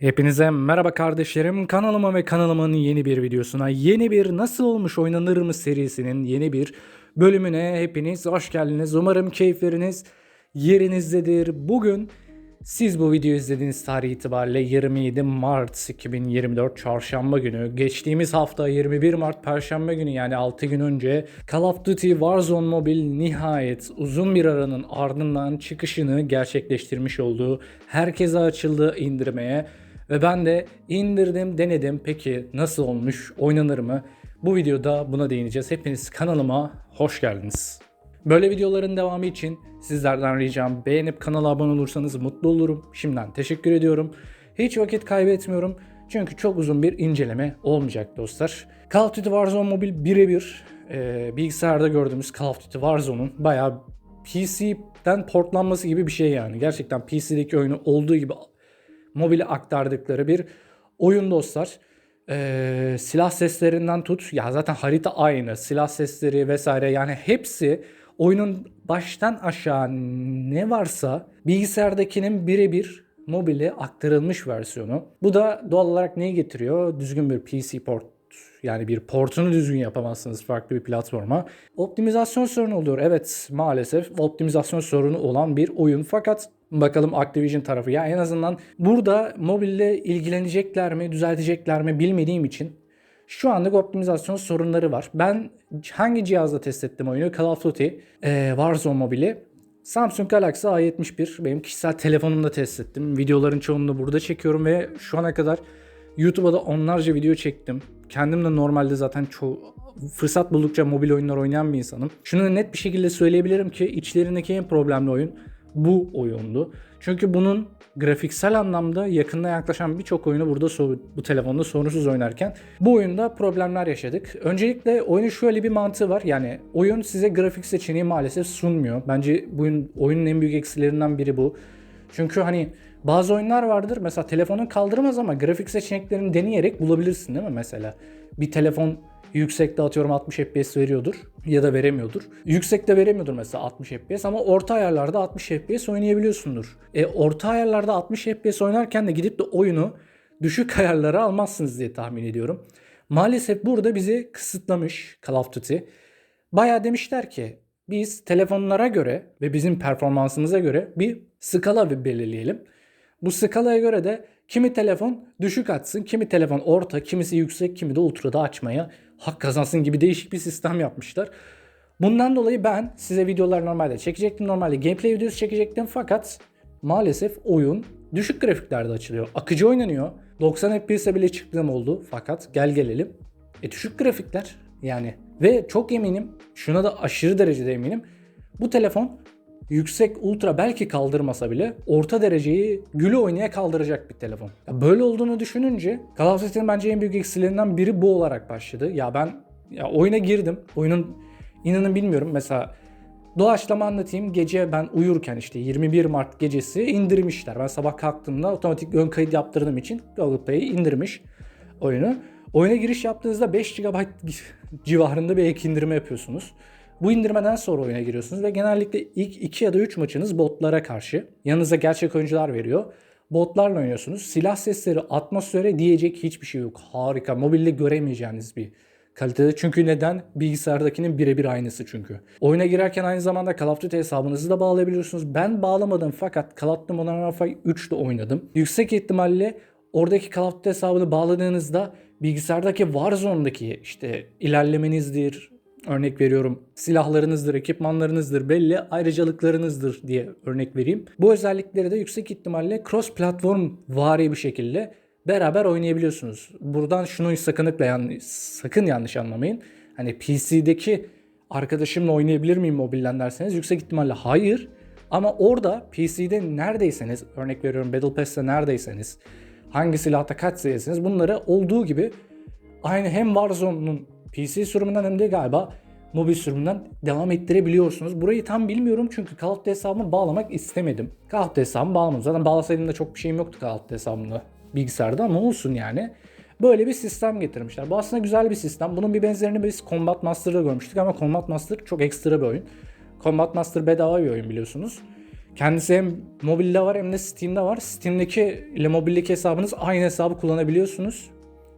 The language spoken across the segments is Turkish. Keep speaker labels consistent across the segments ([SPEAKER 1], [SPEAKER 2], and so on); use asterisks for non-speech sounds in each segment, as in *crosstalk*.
[SPEAKER 1] Hepinize merhaba kardeşlerim. Kanalıma ve kanalımın yeni bir videosuna, yeni bir Nasıl Olmuş Oynanır mı serisinin yeni bir bölümüne hepiniz hoş geldiniz. Umarım keyifleriniz yerinizdedir. Bugün siz bu videoyu izlediğiniz tarih itibariyle 27 Mart 2024 Çarşamba günü, geçtiğimiz hafta 21 Mart Perşembe günü yani 6 gün önce Call of Duty Warzone Mobile nihayet uzun bir aranın ardından çıkışını gerçekleştirmiş olduğu herkese açıldı indirmeye ve ben de indirdim denedim. Peki nasıl olmuş oynanır mı? Bu videoda buna değineceğiz. Hepiniz kanalıma hoş geldiniz. Böyle videoların devamı için sizlerden ricam beğenip kanala abone olursanız mutlu olurum. Şimdiden teşekkür ediyorum. Hiç vakit kaybetmiyorum. Çünkü çok uzun bir inceleme olmayacak dostlar. Call of Duty Warzone Mobile birebir e, bilgisayarda gördüğümüz Call of Duty Warzone'un bayağı PC'den portlanması gibi bir şey yani. Gerçekten PC'deki oyunu olduğu gibi mobile aktardıkları bir oyun dostlar. Ee, silah seslerinden tut ya zaten harita aynı silah sesleri vesaire yani hepsi oyunun baştan aşağı ne varsa bilgisayardakinin birebir mobile aktarılmış versiyonu. Bu da doğal olarak neyi getiriyor? Düzgün bir PC port yani bir portunu düzgün yapamazsınız farklı bir platforma. Optimizasyon sorunu oluyor. Evet maalesef optimizasyon sorunu olan bir oyun. Fakat bakalım Activision tarafı ya en azından burada mobille ilgilenecekler mi, düzeltecekler mi bilmediğim için şu anlık optimizasyon sorunları var. Ben hangi cihazda test ettim oyunu? Call of Duty, e, Warzone mobili. Samsung Galaxy A71 benim kişisel telefonumda test ettim. Videoların çoğunu burada çekiyorum ve şu ana kadar YouTube'a da onlarca video çektim. Kendim de normalde zaten çoğu fırsat buldukça mobil oyunlar oynayan bir insanım. Şunu net bir şekilde söyleyebilirim ki içlerindeki en problemli oyun bu oyundu. Çünkü bunun grafiksel anlamda yakında yaklaşan birçok oyunu burada bu telefonda sorunsuz oynarken bu oyunda problemler yaşadık. Öncelikle oyunun şöyle bir mantığı var. Yani oyun size grafik seçeneği maalesef sunmuyor. Bence bu oyunun en büyük eksilerinden biri bu. Çünkü hani bazı oyunlar vardır mesela telefonun kaldırmaz ama grafik seçeneklerini deneyerek bulabilirsin değil mi mesela? Bir telefon yüksekte atıyorum 60 FPS veriyordur ya da veremiyordur. Yüksekte veremiyordur mesela 60 FPS ama orta ayarlarda 60 FPS oynayabiliyorsundur. E orta ayarlarda 60 FPS oynarken de gidip de oyunu düşük *laughs* ayarlara almazsınız diye tahmin ediyorum. Maalesef burada bizi kısıtlamış Call of Duty. Bayağı demişler ki biz telefonlara göre ve bizim performansımıza göre bir skala belirleyelim. Bu skalaya göre de kimi telefon düşük açsın, kimi telefon orta, kimisi yüksek, kimi de ultra'da açmaya hak kazansın gibi değişik bir sistem yapmışlar. Bundan dolayı ben size videolar normalde çekecektim. Normalde gameplay videosu çekecektim fakat maalesef oyun düşük grafiklerde açılıyor. Akıcı oynanıyor. 90 FPS'e bile çıktığım oldu fakat gel gelelim. E düşük grafikler yani. Ve çok eminim, şuna da aşırı derecede eminim. Bu telefon yüksek ultra belki kaldırmasa bile orta dereceyi gülü oynaya kaldıracak bir telefon. Ya böyle olduğunu düşününce Call of bence en büyük eksilerinden biri bu olarak başladı. Ya ben ya oyuna girdim. Oyunun inanın bilmiyorum mesela doğaçlama anlatayım. Gece ben uyurken işte 21 Mart gecesi indirmişler. Ben sabah kalktığımda otomatik ön kayıt yaptırdığım için Google Play indirmiş oyunu. Oyuna giriş yaptığınızda 5 GB *laughs* civarında bir ek indirme yapıyorsunuz. Bu indirmeden sonra oyuna giriyorsunuz ve genellikle ilk 2 ya da 3 maçınız botlara karşı. Yanınıza gerçek oyuncular veriyor. Botlarla oynuyorsunuz. Silah sesleri, atmosfere diyecek hiçbir şey yok. Harika. Mobilde göremeyeceğiniz bir kalitede. Çünkü neden? Bilgisayardakinin birebir aynısı çünkü. Oyuna girerken aynı zamanda Call of Duty hesabınızı da bağlayabiliyorsunuz. Ben bağlamadım fakat Call of Duty Modern Warfare 3'te oynadım. Yüksek ihtimalle oradaki Call of Duty hesabını bağladığınızda bilgisayardaki Warzone'daki işte ilerlemenizdir, örnek veriyorum silahlarınızdır, ekipmanlarınızdır, belli ayrıcalıklarınızdır diye örnek vereyim. Bu özellikleri de yüksek ihtimalle cross platform vari bir şekilde beraber oynayabiliyorsunuz. Buradan şunu sakınıkla yanlış, sakın yanlış anlamayın. Hani PC'deki arkadaşımla oynayabilir miyim mobilden derseniz yüksek ihtimalle hayır. Ama orada PC'de neredeyseniz, örnek veriyorum Battle Pass'te neredeyseniz, hangi silahta kaç seviyesiniz bunları olduğu gibi aynı hem Warzone'un PC sürümünden hem de galiba mobil sürümünden devam ettirebiliyorsunuz. Burayı tam bilmiyorum çünkü Duty hesabımı bağlamak istemedim. Duty hesabımı bağlamadım. Zaten bağlasaydım da çok bir şeyim yoktu Duty hesabımda bilgisayarda ama olsun yani. Böyle bir sistem getirmişler. Bu aslında güzel bir sistem. Bunun bir benzerini biz Combat Master'da görmüştük ama Combat Master çok ekstra bir oyun. Combat Master bedava bir oyun biliyorsunuz. Kendisi hem mobilde var hem de Steam'de var. Steam'deki ile mobildeki hesabınız aynı hesabı kullanabiliyorsunuz.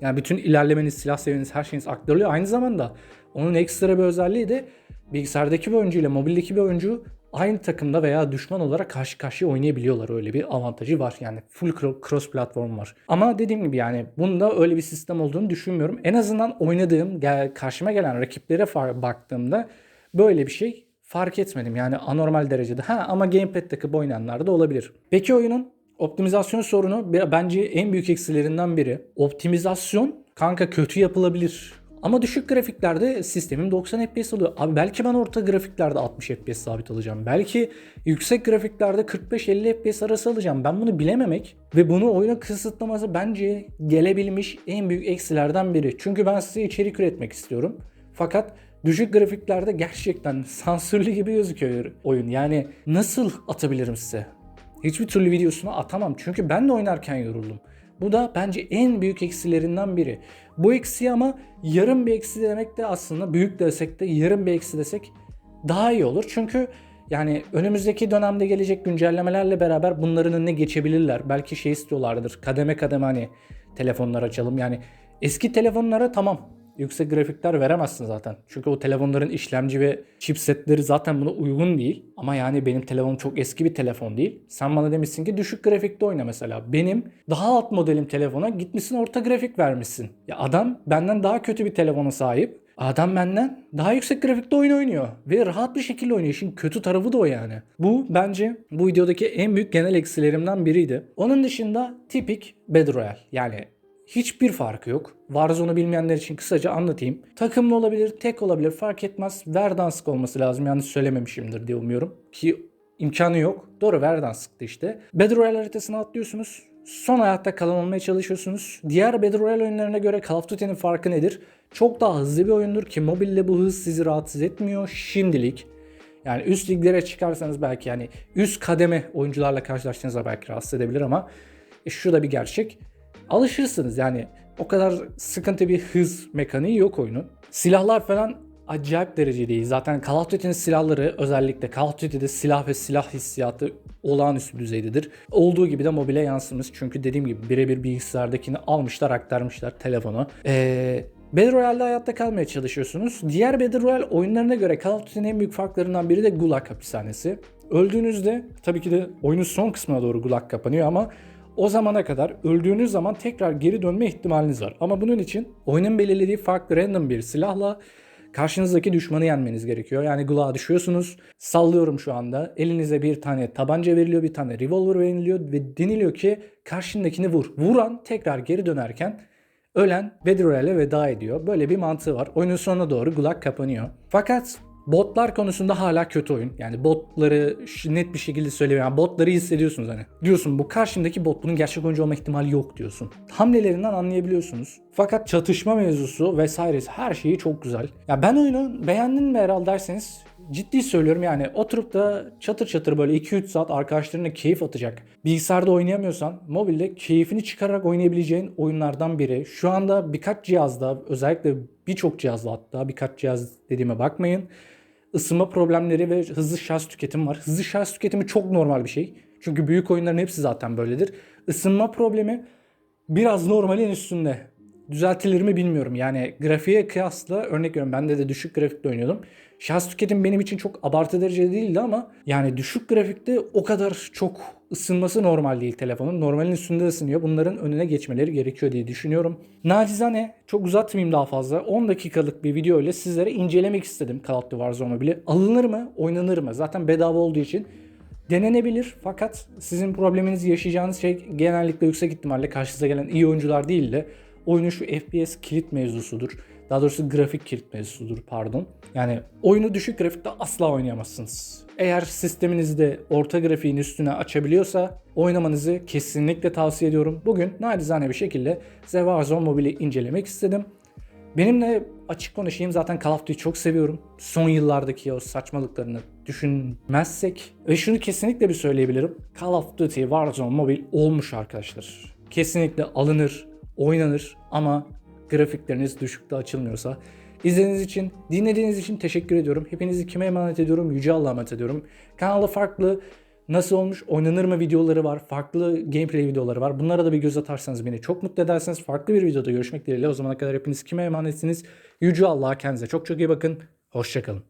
[SPEAKER 1] Yani bütün ilerlemeniz, silah seviyeniz, her şeyiniz aktarılıyor. Aynı zamanda onun ekstra bir özelliği de bilgisayardaki bir oyuncu ile mobildeki bir oyuncu aynı takımda veya düşman olarak karşı karşıya oynayabiliyorlar. Öyle bir avantajı var. Yani full cro- cross platform var. Ama dediğim gibi yani bunda öyle bir sistem olduğunu düşünmüyorum. En azından oynadığım, karşıma gelen rakiplere baktığımda böyle bir şey fark etmedim. Yani anormal derecede. Ha ama gamepad takıp oynayanlar da olabilir. Peki oyunun optimizasyon sorunu bence en büyük eksilerinden biri. Optimizasyon kanka kötü yapılabilir. Ama düşük grafiklerde sistemim 90 FPS alıyor. Abi belki ben orta grafiklerde 60 FPS sabit alacağım. Belki yüksek grafiklerde 45-50 FPS arası alacağım. Ben bunu bilememek ve bunu oyuna kısıtlaması bence gelebilmiş en büyük eksilerden biri. Çünkü ben size içerik üretmek istiyorum. Fakat düşük grafiklerde gerçekten *laughs* sansürlü gibi gözüküyor oyun. Yani nasıl atabilirim size? Hiçbir türlü videosunu atamam. Çünkü ben de oynarken yoruldum. Bu da bence en büyük eksilerinden biri. Bu eksi ama yarım bir eksi demek de aslında büyük desek de yarım bir eksi desek daha iyi olur. Çünkü yani önümüzdeki dönemde gelecek güncellemelerle beraber bunların önüne geçebilirler. Belki şey istiyorlardır. Kademe kademe hani telefonlar açalım. Yani eski telefonlara tamam yüksek grafikler veremezsin zaten. Çünkü o telefonların işlemci ve chipsetleri zaten buna uygun değil. Ama yani benim telefonum çok eski bir telefon değil. Sen bana demişsin ki düşük grafikte oyna mesela. Benim daha alt modelim telefona gitmişsin orta grafik vermişsin. Ya adam benden daha kötü bir telefona sahip. Adam benden daha yüksek grafikte oyun oynuyor. Ve rahat bir şekilde oynuyor. İşin kötü tarafı da o yani. Bu bence bu videodaki en büyük genel eksilerimden biriydi. Onun dışında tipik Battle Royale. Yani Hiçbir farkı yok. Warzone'u bilmeyenler için kısaca anlatayım. Takımlı olabilir, tek olabilir fark etmez. Verdansk olması lazım. Yanlış söylememişimdir diye umuyorum. Ki imkanı yok. Doğru Verdansk'tı işte. Battle Royale haritasına atlıyorsunuz. Son hayatta kalan olmaya çalışıyorsunuz. Diğer Battle Royale oyunlarına göre Call of Duty'nin farkı nedir? Çok daha hızlı bir oyundur ki mobilde bu hız sizi rahatsız etmiyor şimdilik. Yani üst liglere çıkarsanız belki yani üst kademe oyuncularla karşılaştığınızda belki rahatsız edebilir ama e, şu da bir gerçek alışırsınız yani o kadar sıkıntı bir hız mekaniği yok oyunun. Silahlar falan acayip derecede iyi. Zaten Call of Duty'nin silahları özellikle Call of Duty'de silah ve silah hissiyatı olağanüstü düzeydedir. Olduğu gibi de mobile yansımış. Çünkü dediğim gibi birebir bilgisayardakini almışlar aktarmışlar telefona. Ee, Battle Royale'de hayatta kalmaya çalışıyorsunuz. Diğer Battle Royale oyunlarına göre Call of Duty'nin en büyük farklarından biri de Gulag hapishanesi. Öldüğünüzde tabii ki de oyunun son kısmına doğru Gulag kapanıyor ama o zamana kadar öldüğünüz zaman tekrar geri dönme ihtimaliniz var. Ama bunun için oyunun belirlediği farklı random bir silahla karşınızdaki düşmanı yenmeniz gerekiyor. Yani gulağa düşüyorsunuz. Sallıyorum şu anda. Elinize bir tane tabanca veriliyor, bir tane revolver veriliyor ve deniliyor ki karşındakini vur. Vuran tekrar geri dönerken ölen Royale'e veda ediyor. Böyle bir mantığı var. Oyunun sonuna doğru gulag kapanıyor. Fakat Botlar konusunda hala kötü oyun. Yani botları net bir şekilde söyleyeyim. Yani botları hissediyorsunuz hani. Diyorsun bu karşımdaki bot bunun gerçek oyuncu olma ihtimali yok diyorsun. Hamlelerinden anlayabiliyorsunuz. Fakat çatışma mevzusu vesairesi her şeyi çok güzel. Ya ben oyunu beğendin mi Eral derseniz ciddi söylüyorum yani oturup da çatır çatır böyle 2-3 saat arkadaşlarına keyif atacak. Bilgisayarda oynayamıyorsan mobilde keyfini çıkararak oynayabileceğin oyunlardan biri. Şu anda birkaç cihazda özellikle birçok cihazda hatta birkaç cihaz dediğime bakmayın. Isınma problemleri ve hızlı şarj tüketimi var. Hızlı şarj tüketimi çok normal bir şey. Çünkü büyük oyunların hepsi zaten böyledir. Isınma problemi biraz normalin üstünde. Düzeltilir mi bilmiyorum. Yani grafiğe kıyasla örnek veriyorum. Ben de, düşük grafikte oynuyordum. Şarj tüketim benim için çok abartı derecede değildi ama yani düşük grafikte o kadar çok ısınması normal değil telefonun. Normalin üstünde ısınıyor. Bunların önüne geçmeleri gerekiyor diye düşünüyorum. Nacizane çok uzatmayayım daha fazla. 10 dakikalık bir video ile sizlere incelemek istedim Call of Duty Warzone Mobile'i. Alınır mı? Oynanır mı? Zaten bedava olduğu için denenebilir fakat sizin probleminizi yaşayacağınız şey genellikle yüksek ihtimalle karşınıza gelen iyi oyuncular değil de oyunun şu FPS kilit mevzusudur. Daha doğrusu grafik kilit mevzusudur pardon. Yani oyunu düşük grafikte asla oynayamazsınız. Eğer sisteminizi de orta grafiğin üstüne açabiliyorsa oynamanızı kesinlikle tavsiye ediyorum. Bugün nacizane bir şekilde size Warzone Mobile'i incelemek istedim. Benimle açık konuşayım zaten Call of Duty'yi çok seviyorum. Son yıllardaki o saçmalıklarını düşünmezsek ve şunu kesinlikle bir söyleyebilirim. Call of Duty Warzone Mobile olmuş arkadaşlar. Kesinlikle alınır, oynanır ama grafikleriniz düşükte açılmıyorsa İzlediğiniz için, dinlediğiniz için teşekkür ediyorum. Hepinizi kime emanet ediyorum? Yüce Allah'a emanet ediyorum. Kanalda farklı nasıl olmuş, oynanır mı videoları var, farklı gameplay videoları var. Bunlara da bir göz atarsanız beni çok mutlu ederseniz farklı bir videoda görüşmek dileğiyle. O zamana kadar hepiniz kime emanetsiniz? Yüce Allah'a kendinize çok çok iyi bakın. Hoşçakalın.